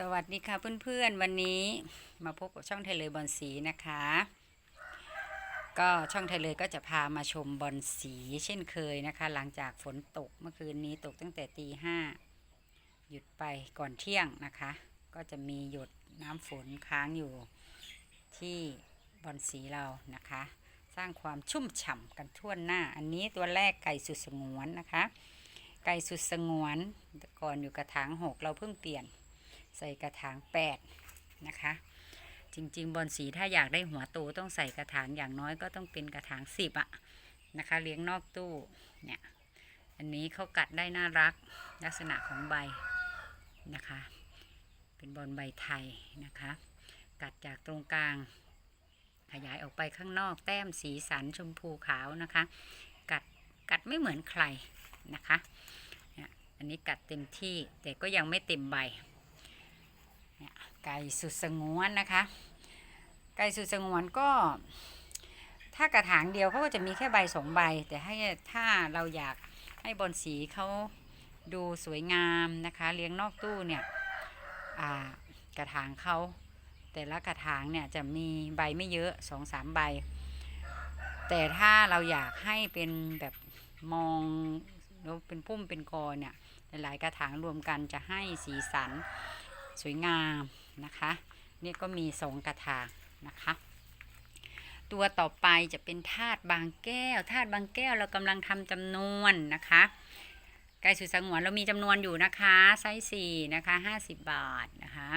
สวัสดีค่ะเพื่อนๆ วันนี้มาพบกับช่องไทยเลยบอลสีนะคะ ก็ช่องไทยเลยก็จะพามาชมบอลสีเช่นเคยนะคะ หลังจากฝนตกเมื่อคืนนี้ตกตั้งแต่ตีห้าหยุดไปก่อนเที่ยงนะคะ ก็จะมีหยดน้ำฝนค้างอยู่ที่บอลสีเรานะคะ สร้างความชุ่มฉ่ำกันทั่วหน้า อันนี้ตัวแรกไก่สุดสงวนนะคะ ไก่สุดสงวนก่อนอยู่กระถางหกเราเพิ่งเปลี่ยน ใส่กระถางแปดนะคะ จริง ๆ บอลสีถ้าอยากได้หัวโตต้องใส่กระถางอย่างน้อยก็ต้องเป็นกระถางสิบอะนะคะ เลี้ยงนอกตู้เนี่ยอันนี้เขากัดได้น่ารักลักษณะของใบนะคะ เป็นบอลใบไทยนะคะ กัดจากตรงกลาง ขยายออกไปข้างนอกแต้มสีสันชมพูขาวนะคะ กัดกัดไม่เหมือนใครนะคะเนี่ยอันนี้กัดเต็มที่แต่ก็ยังไม่เต็มใบ เนี่ยไก่สุดสงวนนะคะ ไก่สุดสงวนก็ถ้ากระถางเดียวเขาก็จะมีแค่ใบสองใบ แต่ให้ถ้าเราอยากให้บอลสีเขาดูสวยงามนะคะ เลี้ยงนอกตู้เนี่ยกระถางเขาแต่ละกระถางเนี่ยจะมีใบไม่เยอะสองสามใบ แต่ถ้าเราอยากให้เป็นแบบมองแล้วเป็นพุ่มเป็นกอเนี่ยหลายกระถางรวมกันจะให้สีสัน สวยงามนะคะ นี่ก็มีสองกระถางนะคะ ตัวต่อไปจะเป็นธาตุบางแก้วธาตุบางแก้วเรากำลังทำจำนวนนะคะไก่สุดสงวนเรามีจำนวนอยู่นะคะไซส์สี่นะคะห้าสิบบาทนะคะ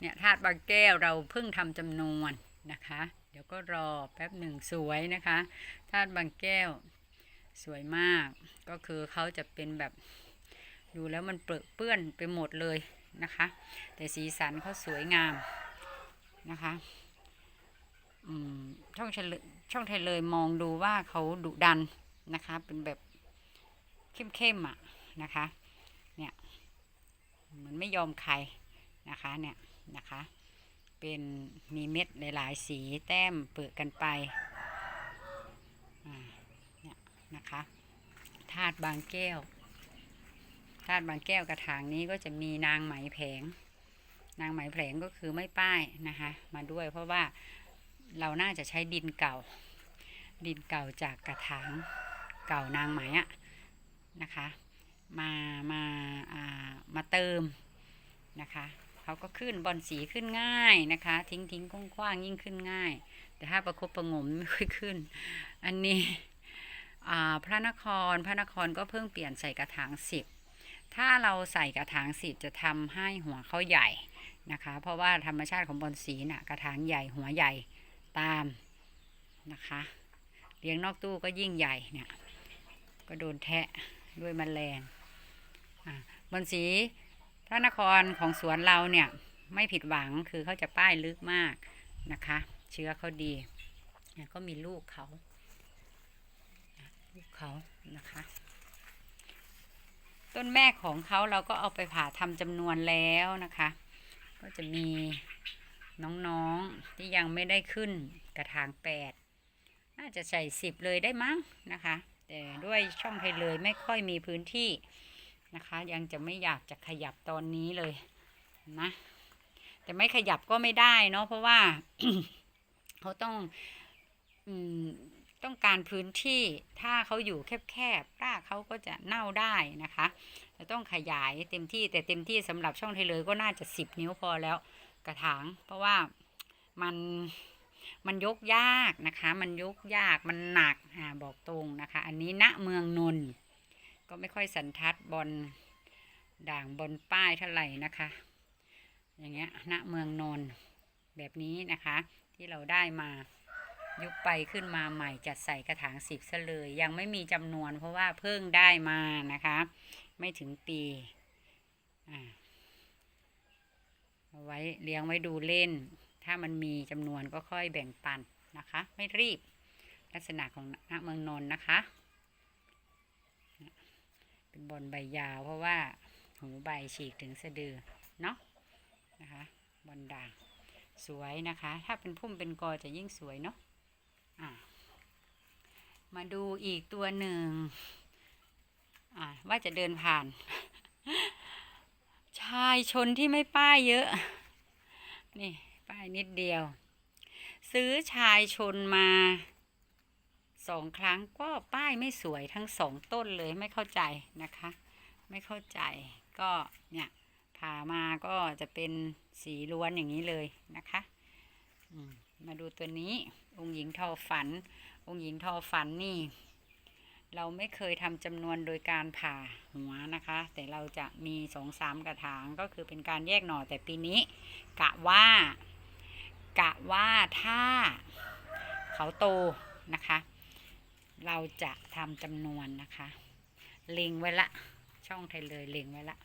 เนี่ยธาตุบางแก้วเราเพิ่งทำจำนวนนะคะ เดี๋ยวก็รอแป๊บหนึ่งสวยนะคะธาตุบางแก้วสวยมากก็คือเขาจะเป็นแบบดูแล้วมันเปรอะเปื้อนไปหมดเลย นะคะ แต่สีสันเขาสวยงามนะคะช่องเฉลช่องไทยเลยมองดูว่าเขาดุดันนะคะ เป็นแบบเข้มๆอะนะคะ เนี่ยเหมือนไม่ยอมใครนะคะเนี่ยนะคะ เป็นมีเม็ดหลายๆสีแต้มเปิดกันไปเนี่ยนะคะธาตุบางแก้ว ธาตุบางแก้วกระถางนี้ก็จะมีนางไหมแผง นางไหมแผงก็คือไม่ป้ายนะคะมาด้วยเพราะว่าเราน่าจะใช้ดินเก่า ดินเก่าจากกระถางเก่านางไหมอะนะคะ มามาามาเติมนะคะเขาก็ขึ้นบอลสีขึ้นง่ายนะคะ ทิ้งทิ้งกว้างๆยิ่งขึ้นง่าย แต่ถ้าประคบประงมไม่ค่อยขึ้น อันนี้พระนครพระนครก็เพิ่งเปลี่ยนใส่กระถางสิบ ถ้าเราใส่กระถางสีจะทำให้หัวเขาใหญ่นะคะ เพราะว่าธรรมชาติของบอลสีน่ะกระถางใหญ่หัวใหญ่ตามนะคะเลี้ยงนอกตู้ก็ยิ่งใหญ่เนี่ยก็โดนแทะด้วยมแมลงบอลสีพระนครของสวนเราเนี่ยไม่ผิดหวังคือเขาจะป้ายลึกมากนะคะ เชื้อเขาดีเนี่ยก็มีลูกเขาลูกเขานะคะ ต้นแม่ของเขาเราก็เอาไปผ่าทำจำนวนแล้วนะคะ ก็จะมีน้องๆที่ยังไม่ได้ขึ้นกระถางแปดน่าจะใส่สิบเลยได้มั้งนะคะ แต่ด้วยช่องไทยเลยไม่ค่อยมีพื้นที่นะคะ ยังจะไม่อยากจะขยับตอนนี้เลยนะแต่ไม่ขยับก็ไม่ได้เนาะเพราะว่าเขาต้อง ต้องการพื้นที่ถ้าเขาอยู่แคบๆรากเขาก็จะเน่าได้นะคะจะต้องขยายเต็มที่แต่เต็มที่สำหรับช่องไทเลยก็น่าจะสิบนิ้วพอแล้วกระถาง เพราะว่ามันมันยกยากนะคะ มันยกยากมันหนักอ่าบอกตรงนะคะ อันนี้ณเมืองนนท์ก็ไม่ค่อยสันทัดบอลด่างบนป้ายเท่าไหร่นะคะ อย่างเงี้ยณเมืองนนท์แบบนี้นะคะที่เราได้มา ยุบไปขึ้นมาใหม่จัดใส่กระถางสิบซะเลย ยังไม่มีจำนวนเพราะว่าเพิ่งได้มานะคะ ไม่ถึงปีเอาไว้เลี้ยงไว้ดูเล่น ถ้ามันมีจำนวนก็ค่อยแบ่งปันนะคะ ไม่รีบ ลักษณะของณเมืองนนท์นะคะ เป็นบอลใบยาวเพราะว่าหูใบฉีกถึงสะดือเนาะนะคะบอลด่างสวยนะคะ ถ้าเป็นพุ่มเป็นกอจะยิ่งสวยเนาะ มาดูอีกตัวหนึ่งว่าจะเดินผ่าน ชายชนที่ไม่ป้ายเยอะ นี่ ป้ายนิดเดียว ซื้อชายชนมาสองครั้งก็ป้ายไม่สวยทั้งสองต้นเลยไม่เข้าใจนะคะ ไม่เข้าใจก็เนี่ยผ่ามาก็จะเป็นสีล้วนอย่างนี้เลยนะคะ มาดูตัวนี้ องค์หญิงทอฝัน องค์หญิงทอฝันนี่ เราไม่เคยทำจำนวนโดยการผ่าหัวนะคะ แต่เราจะมีสองสามกระถางก็คือเป็นการแยกหน่อแต่ปีนี้ กะว่ากะว่าถ้าเขาโตนะคะ เราจะทำจำนวนนะคะเล็งไว้ละช่องไทยเลยเล็งไว้ละ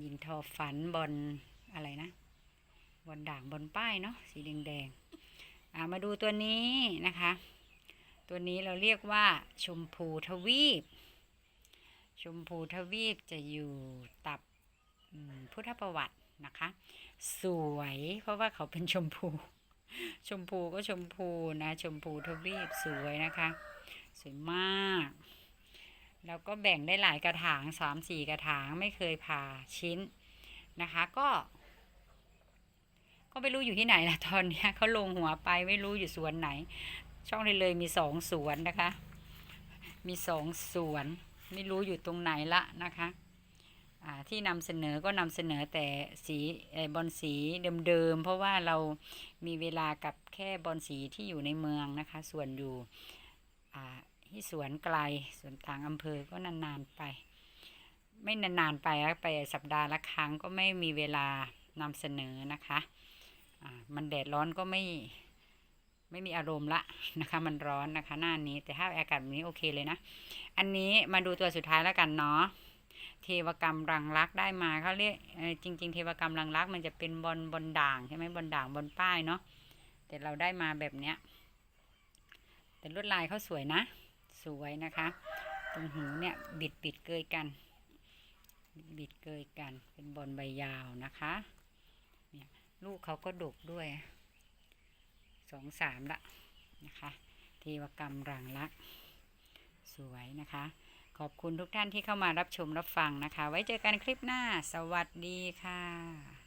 หญิงทอฝันบอลอะไรนะบอลด่างบอลป้ายเนาะสีแดงแดง มาดูตัวนี้นะคะ ตัวนี้เราเรียกว่าชมพูทวีป ชมพูทวีปจะอยู่ตับพุทธประวัตินะคะ สวยเพราะว่าเขาเป็นชมพู ชมพูก็ชมพูนะ ชมพูทวีปสวยนะคะ สวยมาก แล้วก็แบ่งได้หลายกระถางสามสี่กระถางไม่เคยผ่าชิ้นนะคะ ก็ ก็ไม่รู้อยู่ที่ไหนละตอนนี้เขาลงหัวไปไม่รู้อยู่สวนไหน ช่องนี้เลยมีสองสวนนะคะ มีสองสวน ไม่รู้อยู่ตรงไหนละนะคะที่นำเสนอก็นำเสนอแต่สีบอลสีเดิมๆเพราะว่าเรามีเวลากับแค่บอลสีที่อยู่ในเมืองนะคะ ส่วนอยู่ที่สวนไกลสวนต่างอำเภอก็นานๆไป ไม่นานๆไปอะไปสัปดาห์ละครั้งก็ไม่มีเวลานำเสนอนะคะ มันแดดร้อนก็ไม่ไม่มีอารมณ์ละนะคะ มันร้อนนะคะหน้านี้ แต่ถ้าอากาศแบบนี้โอเคเลยนะ อันนี้มาดูตัวสุดท้ายแล้วกันเนาะเทวกรรมรังรักได้มาเขาเรียกจริง ๆ เทวกรรมรังรัก มันจะเป็นบอลบอลด่างใช่ไหมบอลด่างบอลป้ายเนาะแต่เราได้มาแบบเนี้ยแต่ลวดลายเขาสวยนะ สวยนะคะ ตรงหูเนี่ยบิดบิดเกยกัน บิดเกยกันเป็นบอลใบยาวนะคะ ลูกเขาก็ดกด้วยสองสามละนะคะเทวกรรมรังลักสวยนะคะ ขอบคุณทุกท่านที่เข้ามารับชมรับฟังนะคะ ไว้เจอกันคลิปหน้า สวัสดีค่ะ